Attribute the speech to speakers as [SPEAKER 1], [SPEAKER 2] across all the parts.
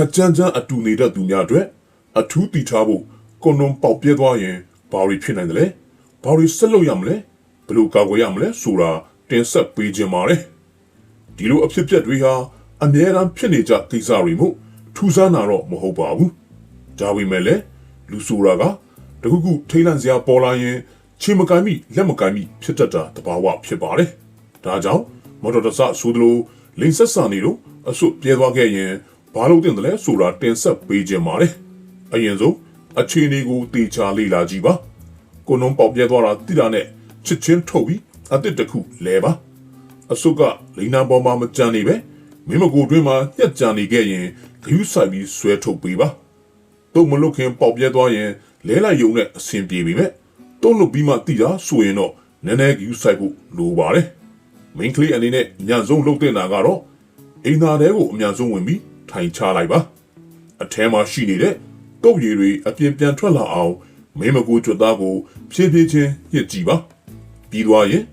[SPEAKER 1] ခက်ကြမ်းကြမ်းအတူနေတဲ့သူများအတွက်အထူးတည်ထားဖို့ကွန်ဒုံပေါက်ပြဲသွားရင်ဘာတွေဖြစ်နိုင်တယ်လဲဘာတွေဆက်လုပ်ရမလဲဘယ်လိုကာကွယ်ရမလဲဆိုတာတင်ဆက်ပေးခြင်းပါတယ်ဒီလိုအဖြစ်အပျက်တွေဟာအမြဲတမ်းဖြစ်နေကြကိစ္စတွေမို့ထူးဆန်းတာတော့မဟုတ်ပါဘူးဒါပေမဲ့လည်းလူဆိုတာကတခုခုထိတ်လန့်စရာပေါ်လာရင်ချင်းမကိုင်းမိလက်မကိုင်းမိဖြစ်တတ်တာတဘာဝဖြစ်ပါတယ်ဒါကြောင့်မော်တော်တဆဆိုသလိုလိန်ဆက်ဆန်နေတော့အစွတ်ပြဲသွားခဲ့ရင် ဘာလို့တင်တယ်လဲဆိုတာတင်ဆက်ပေးခြင်းပါတယ်အရင်ဆုံးအခြေအနေကိုတေချာလေ့လာကြည့်ပါကိုနုံပေါက်ပြဲသွားတာတိတာနဲ့ချစ်ချင်းထုတ်ပြီးအစ်စ်တစ်ခုလဲပါအစွတ်ကလိန်နာပေါ်မှာမကြံနေပဲမင်းမကိုတွင်းမှာညက်ကြံနေခဲ့ရင်ဂယုဆိုင်ပြီးဆွဲထုတ်ပေးပါတုံမလုတ်ခင်ပေါက်ပြဲသွားရင်လဲလိုက်ယုံနဲ့အဆင်ပြေပြီမဲ့တုံလုတ်ပြီးမှတိတာဆိုရင်တော့နည်းနည်းဂယုဆိုင်ဖို့လိုပါတယ်မင်းကလေးအနေနဲ့ညံဆုံးလှုပ်တဲ့နာကတော့အိမ်သားတဲကိုအမြန်ဆုံးဝင်ပြီး ထိုင်ချလိုက်ပါအထဲမှာရှိနေတဲ့တုပ်ရည်တွေအပြင်ပြန်ထွက်လာအောင်မင်းမကူကျွတ်သားကိုဖြည်းဖြည်းချင်းညှစ်ကြည့်ပါပြီးသွားရင်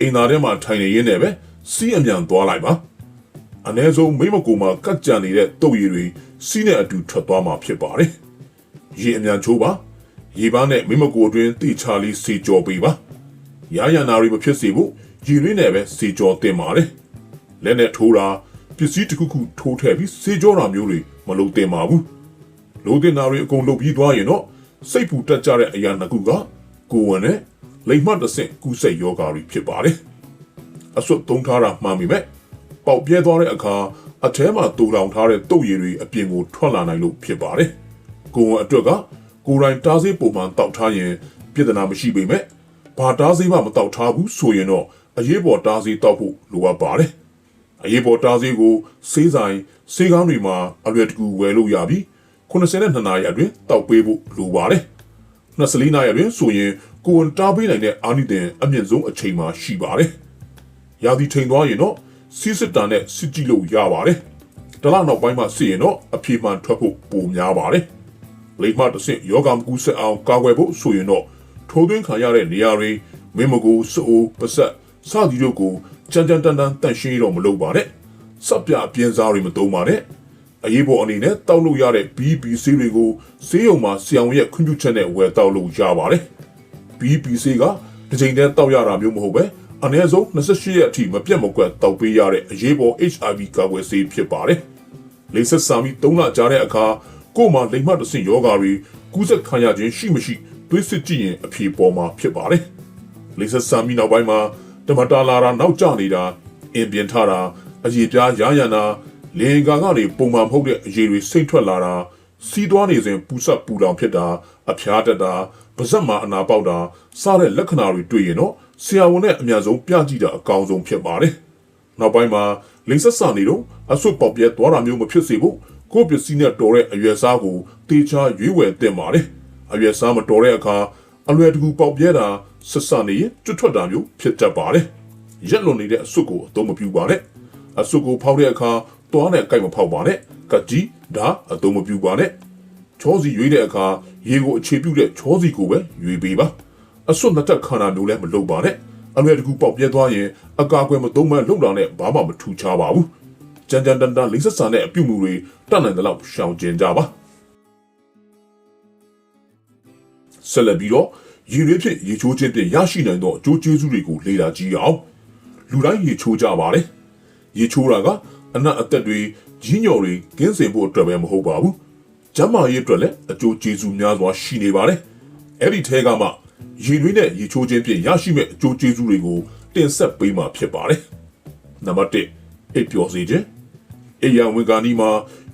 [SPEAKER 1] အိမ်သားထဲမှာထိုင်နေရင်းနဲ့ပဲစီးအမြန်သွားလိုက်ပါအ ਨੇ ဆုံးမိမကူမှာကတ်ကြံနေတဲ့တုပ်ရည်တွေစီးနဲ့အတူထွက်သွားမှာဖြစ်ပါတယ်ရေအမြန်ချိုးပါရေပန်းနဲ့မိမကူအတွင်းတိချာလေးစီကြောပေးပါရရနာတွေမဖြစ်စေဖို့ရေရင်းနဲ့ပဲစီကြောတင်ပါတယ်လက်နဲ့ထိုးတာ ပစ္စည်းတစ်ခုခုထိုးထည့်ပြီးစေကြောတာမျိုးတွေမလုပ်သင့်ပါဘူးလိုတင်တာတွေအကုန်လုပ်ပြီးသွားရင်တော့စိတ်ပူတက်ကြတဲ့အရာနှစ်ခုကကိုယ်ဝင်နဲ့လိမ်မှတ်တစ်ဆင့်ကူးစိတ်ယောဂါတွေဖြစ်ပါတယ်အစွတ်သုံးထားတာမှန်ပြီမဲ့ပေါက်ပြဲသွားတဲ့အခါအထဲမှာတူလောင်ထားတဲ့တုပ်ရည်တွေအပြင်ကိုထွက်လာနိုင်လို့ဖြစ်ပါတယ်ကိုယ်ဝင်အတွက်ကကိုယ်တိုင်တားစေးပုံမှန်တောက်ထားရင်ပြဿနာမရှိပေမဲ့ဘာတားစေးမှမတောက်ထားဘူးဆိုရင်တော့အရေးပေါ်တားစေးတောက်ဖို့လိုအပ်ပါတယ် အရေးပေါ်တားစေးကိုစေးဆိုင်စေးကောင်းတွေမှာအလွယ်တကူဝယ်လို့ရပြီး82နာရီအတွင်းတောက်ပေးဖို့လိုပါတယ်24နာရီအတွင်းဆိုရင်ကိုယ်ဝန်တားပေးနိုင်တဲ့အာနိသင်အမြင့်ဆုံးအချိန်မှာရှိပါတယ်ရာသီချိန်သွားရင်တော့စီးစစ်တာနဲ့စစ်ကြည့်လို့ရပါတယ်တလနောက်ပိုင်းမှာစစ်ရင်တော့အပြေမှန်ထွက်ဖို့ပိုများပါတယ်လိမ္မာတစ်ဆင့်ယောဂမကူးဆက်အောင်ကာကွယ်ဖို့ဆိုရင်တော့ထိုးသွင်းခံရတဲ့နေရာတွေမင်းမကူစိုးပဆက်စသည်တို့ကို ကြမ်းကြမ်းတမ်းတမ်းတန့်ရှင်းတော့မလုပ်ပါနဲ့စပ်ပြအပြင်းစားတွေမသုံးပါနဲ့အရေးပေါ်အနေနဲ့တောက်လို့ရတဲ့ BBC တွေကိုဆေးရုံမှာဆရာဝန်ရဲ့ခွင့်ပြုချက်နဲ့ဝယ်တောက်လို့ရပါတယ် BBC ကတစ်ချိန်တည်းတောက်ရတာမျိုးမဟုတ်ပဲအနည်းဆုံး28ရက်အထိမပြတ်မကွက်တောက်ပေးရတဲ့အရေးပေါ် HIV ကာကွယ်ဆေးဖြစ်ပါတယ်လိမ့်ဆက်ဆာမီ3လကြာတဲ့အခါကိုယ်မှာလိမ္မာတဆင့်ယောဂါတွေကူးစက်ခံရခြင်းရှိမရှိတွေးစစ်ကြည့်ရင်အဖြေပေါ်မှာဖြစ်ပါတယ်လိမ့်ဆက်ဆာမီနောက်ပိုင်းမှာ တမတာလာတာနောက်ကျနေတာအင်ပြင်ထတာအရေပြားရရနာလင်ကာကနေပုံမှန်ဖုတ်တဲ့အရေတွေစိတ်ထွက်လာတာစီးသွားနေစဉ်ပူဆက်ပူလောင်ဖြစ်တာအဖျားတက်တာပါဇက်မှာအနာပေါက်တာစတဲ့လက္ခဏာတွေတွေ့ရင်တော့ဆရာဝန်နဲ့အများဆုံးပြကြည့်တာအကောင်းဆုံးဖြစ်ပါတယ်နောက်ပိုင်းမှာလိမ့်ဆက်စာနေတော့အဆွတ်ပေါက်ပြဲသွားတာမျိုးမဖြစ်စေဖို့ကိုယ့်ပစ္စည်းနဲ့တော်တဲ့အရွယ်စားကိုတေချာရွေးဝယ်တင်ပါတယ်အရွယ်စားမတော်တဲ့အခါ အလွယ်တကူပေါက်ပြဲတာဆက်ဆံနေရင်ကျွတ်ထွက်တာမျိုးဖြစ်တတ်ပါတယ်ရက်လွန်နေတဲ့အဆွတ်ကိုအသုံးမပြုပါနဲ့အဆွတ်ကိုဖောက်တဲ့အခါတွားနဲ့ကြိုက်မဖောက်ပါနဲ့ကကြီးဒါအသုံးမပြုပါနဲ့ချောစီရွေးတဲ့အခါရေကိုအခြေပြုတဲ့ချောစီကိုပဲရွေးပေးပါအဆွတ်နှစ်တက်ခန္ဓာမျိုးလည်းမလုပ်ပါနဲ့အလွယ်တကူပေါက်ပြဲသွားရင်အကာအကွယ်မသုံးမှလုံတာနဲ့ဘာမှမထူချပါဘူးကြမ်းကြမ်းတန်တန်လိမ့်ဆက်ဆန်တဲ့အပြုတ်မှုတွေတတ်နိုင်တဲ့လောက်ရှောင်ကျဉ်ကြပါ ဆက်လက်ပြီးတော့ရေရွေးဖြစ်ရေချိုးခြင်းဖြင့်ရရှိနိုင်သောအကျိုးကျေးဇူးတွေကိုလေ့လာကြည့်အောင်လူတိုင်းရေချိုးကြပါတယ်ရေချိုးတာကအနက်အသက်တွေကြီးညော်တွေကင်းစင်ဖို့အတွက်ပဲမဟုတ်ပါဘူးကျန်းမာရေးအတွက်လည်းအကျိုးကျေးဇူးများစွာရှိနေပါတယ်အဲ့ဒီထဲကမှရေရွေးနဲ့ရေချိုးခြင်းဖြင့်ရရှိမဲ့အကျိုးကျေးဇူးတွေကိုတင်ဆက်ပေးမှာဖြစ်ပါတယ်နံပါတ်1အိပ်ပျော်စေခြင်းအေယံဝင်ကာနီမှာ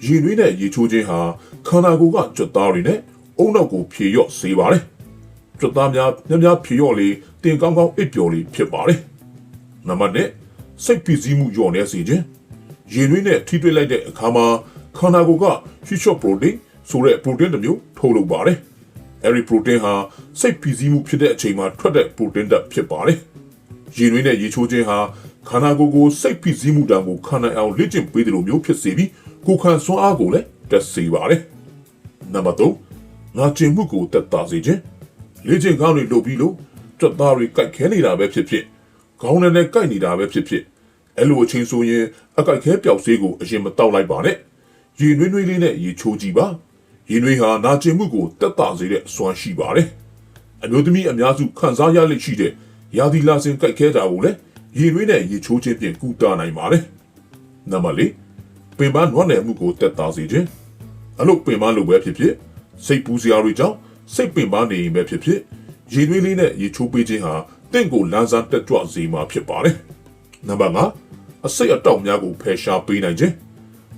[SPEAKER 1] ရေနွေးနဲ့ရေချိုးခြင်းဟာခန္ဓာကိုယ်ကကြွတ်သားတွေနဲ့ အုံနောက်ကိုဖြေလျော့စေပါတယ်။ကြွတ်သားများများများဖြေလျော့လေတင်ကောင်းကောင်းအိပ်ပျော်လေဖြစ်ပါတယ်။နံပါတ်2စိတ်ပစ္စည်းမှုလျော့နေစေခြင်းရေနွေးနဲ့ထိတွေ့လိုက်တဲ့အခါမှာခန္ဓာကိုယ်က Fisher protein ဆိုတဲ့ protein တစ်မျိုးထုတ်လုပ်ပါတယ်။အဲဒီ protein ဟာစိတ်ပစ္စည်းမှုဖြစ်တဲ့အချိန်မှာထွက်တဲ့ protein ဓာတ်ဖြစ်ပါတယ်။ရေနွေးနဲ့ရေချိုးခြင်းဟာခန္ဓာကိုယ်ကိုစိတ်ဖိစီးမှုတံကိုခံနိုင်အောင်လေ့ကျင့်ပေးတယ်လို့မျိုးဖြစ်စေပြီးကိုယ်ခံစွမ်းအားကိုလည်းတက်စေပါတယ်။နံပါတ်3 ငါကျင်မှုကိုတက်တာစေခြင်းလေ့ကျင့်ကောင်းတွေလုပ်ပြီးလို့ကြွတ်သားတွေကြိုက်ခဲနေတာပဲဖြစ်ဖြစ်ခေါင်းနဲ့နဲ့ကြိုက်နေတာပဲဖြစ်ဖြစ်အဲ့လိုအချင်းဆိုရင်အကြိုက်ခဲပျောက်ဆေးကိုအရင်မတောက်လိုက်ပါနဲ့ရေနွေးနွေးလေးနဲ့ရေချိုးကြည့်ပါရေနွေးဟာနာကျင်မှုကိုတက်တာစေတဲ့စွမ်းရှိပါတယ်အမျိုးသမီးအများစုခံစားရလိမ့်ရှိတဲ့ရာသီလာစင်ကြိုက်ခဲတာကိုလည်းရေနွေးနဲ့ရေချိုးခြင်းဖြင့်ကုသနိုင်ပါတယ်နံပါတ်၄ပင်ပန်းနွမ်းနယ်မှုကိုတက်တာစေခြင်းအလို့ပင်ပန်းလိုပဲဖြစ်ဖြစ် စိတ်ပူစရာတွေကြောင့်စိတ်ပင်ပန်းနေရင်ပဲဖြစ်ဖြစ်ရေနွေးလေးနဲ့ရေချိုးပေးခြင်းဟာတင့်ကိုလန်းစားတက်ကြွစေမှာဖြစ်ပါတယ်နံပါတ်၅အစိတ်အတောက်များကိုဖယ်ရှားပေးနိုင်ခြင်း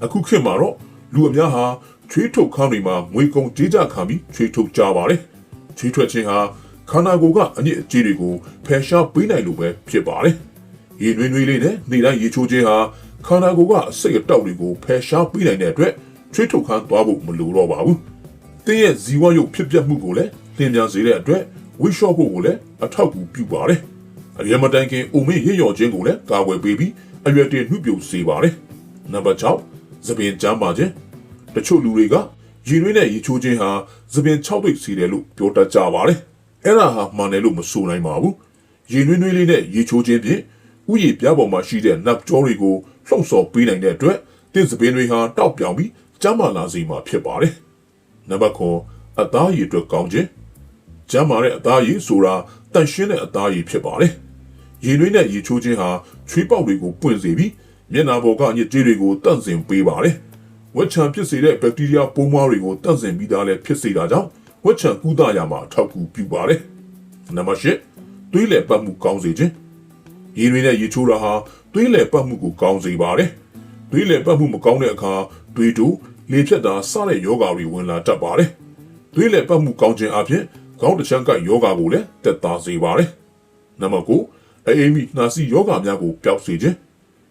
[SPEAKER 1] အခုခေတ်မှာတော့လူအများဟာချွေးထုတ်ခန်းတွေမှာငွေကုန်ကြေးကြခံပြီးချွေးထုတ်ကြပါတယ်။ချွေးထွက်ခြင်းဟာခန္ဓာကိုယ်ကအညစ်အကြေးတွေကိုဖယ်ရှားပေးနိုင်လို့ပဲဖြစ်ပါတယ်။ရေနွေးနွေးလေးနဲ့နေတိုင်းရေချိုးခြင်းဟာခန္ဓာကိုယ်ကအစိတ်အတောက်တွေကိုဖယ်ရှားပေးနိုင်တဲ့အတွက်ချွေးထုတ်ခန်းသွားဖို့မလိုတော့ပါဘူး။ တင်းရဲ့ဇီဝရုပ်ဖြစ်ပျက်မှုကိုလည်းသင်ပြန်စေတဲ့အတွက်ဝိရှော့ဖို့ကိုလည်းအထောက်အကူပြုပါတယ်။အရမတိုင်ခင်အုံမင်းရရော်ခြင်းကိုလည်းကာကွယ်ပေးပြီးအရွယ်တင်နှုတ်ပြစေပါတယ်။နံပါတ်6သပင်ကျမ်းပါခြင်းတချို့လူတွေကရေနွေးနဲ့ရေချိုးခြင်းဟာသပင်6ပိတ်စီတယ်လို့ပြောတတ်ကြပါတယ်အဲ့ဒါဟာမှန်တယ်လို့မဆိုနိုင်ပါဘူးရေနွေးနွေးလေးနဲ့ရေချိုးခြင်းဖြင့်ဥယျာဉ်ပြားပေါ်မှာရှိတဲ့နပ်ကြောတွေကိုလှုပ်ဆော်ပေးနိုင်တဲ့အတွက်တင်းသပင်တွေဟာတောက်ပြောင်ပြီးကျမ်းမာလာစေမှာဖြစ်ပါတယ် နံပါတ်9အသားရည်အတွက်ကောင်းခြင်းကျမ်းမာတဲ့အသားရည်ဆိုတာတန်ရှင်းတဲ့အသားရည်ဖြစ်ပါတယ်ရေနွေးနဲ့ရေချိုးခြင်းဟာချွေးပေါက်တွေကိုပွင့်စေပြီးမျက်နှာပေါ်ကညစ်ကြေးတွေကိုတန့်စင်ပေးပါတယ်။ဝက်ချံဖြစ်စေတဲ့ဘက်တီးရီးယားပိုးမွှားတွေကိုတန့်စင်ပြီးသားလည်းဖြစ်စေတာကြောင့်ဝက်ချံကုသရာမှာအထောက်အကူပြုပါတယ်။နံပါတ်၈သွေးလည်ပတ်မှုကောင်းစေခြင်းရေတွေနဲ့ရေချိုးတာဟာသွေးလည်ပတ်မှုကိုကောင်းစေပါတယ်။သွေးလည်ပတ်မှုမကောင်းတဲ့အခါသွေးတိုး လေဖြတ်တာစတဲ့ယောဂါတွေဝင်လာတတ်ပါတယ်။သွေးလည်ပတ်မှုကောင်းခြင်းအပြင်ခေါင်းတစ်ချမ်းကယောဂါကိုလည်းတက်တာစေပါတယ်။နံပါတ်9အေးမိနှာစီယောဂါများကိုပျောက်စေခြင်း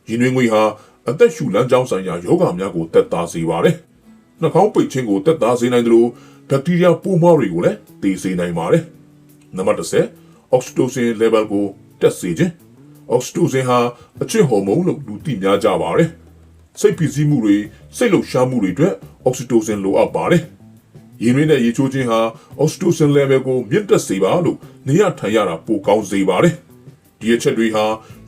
[SPEAKER 1] ရင်တွင်ငွေဟာအသက်ရှူလမ်းကြောင်းဆိုင်ရာယောဂများကိုတက်တာစေပါတယ်။နှာခေါင်းပိတ်ခြင်းကိုတက်တာစေနိုင်သလိုဘက်တီးရီးယားပိုးမွှားတွေကိုလည်းတည်စေနိုင်ပါတယ်။နံပါတ်10 oxytocin level ကိုတက်စေခြင်း oxytocin ဟာအချစ်ဟော်မုန်းလို့လူသိများကြပါတယ်။ စိတ်ဖိစီးမှုတွေစိတ်လှုပ်ရှားမှုတွေအတွက် oxytocin လိုအပ်ပါတယ်။ရင်ရင်းနဲ့ရေချိုးခြင်းဟာ oxytocin level ကိုမြင့်တက်စေပါလို့နေရထိုင်ရတာပိုကောင်းစေပါတယ်။ဒီအချက်တွေဟာ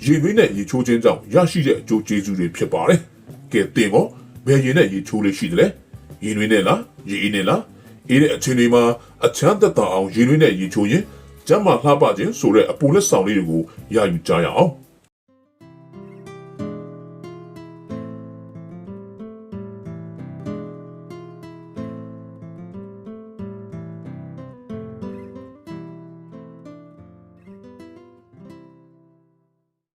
[SPEAKER 1] ရေနွေးနဲ့ရေချိုးခြင်းကြောင့်ရရှိတဲ့အကျိုးကျေးဇူးတွေဖြစ်ပါတယ်။ကဲတင်ကောဘယ်ရေနဲ့ရေချိုးလေးရှိတယ်လဲ။ရေနွေးနဲ့လားရေအေးနဲ့လားအေးတဲ့အချိန်တွေမှာအချမ်းသက်သာအောင်ရေနွေးနဲ့ရေချိုးရင်ကျန်းမာလှပခြင်းဆိုတဲ့အပူလက်ဆောင်လေးတွေကိုရယူကြရအောင်။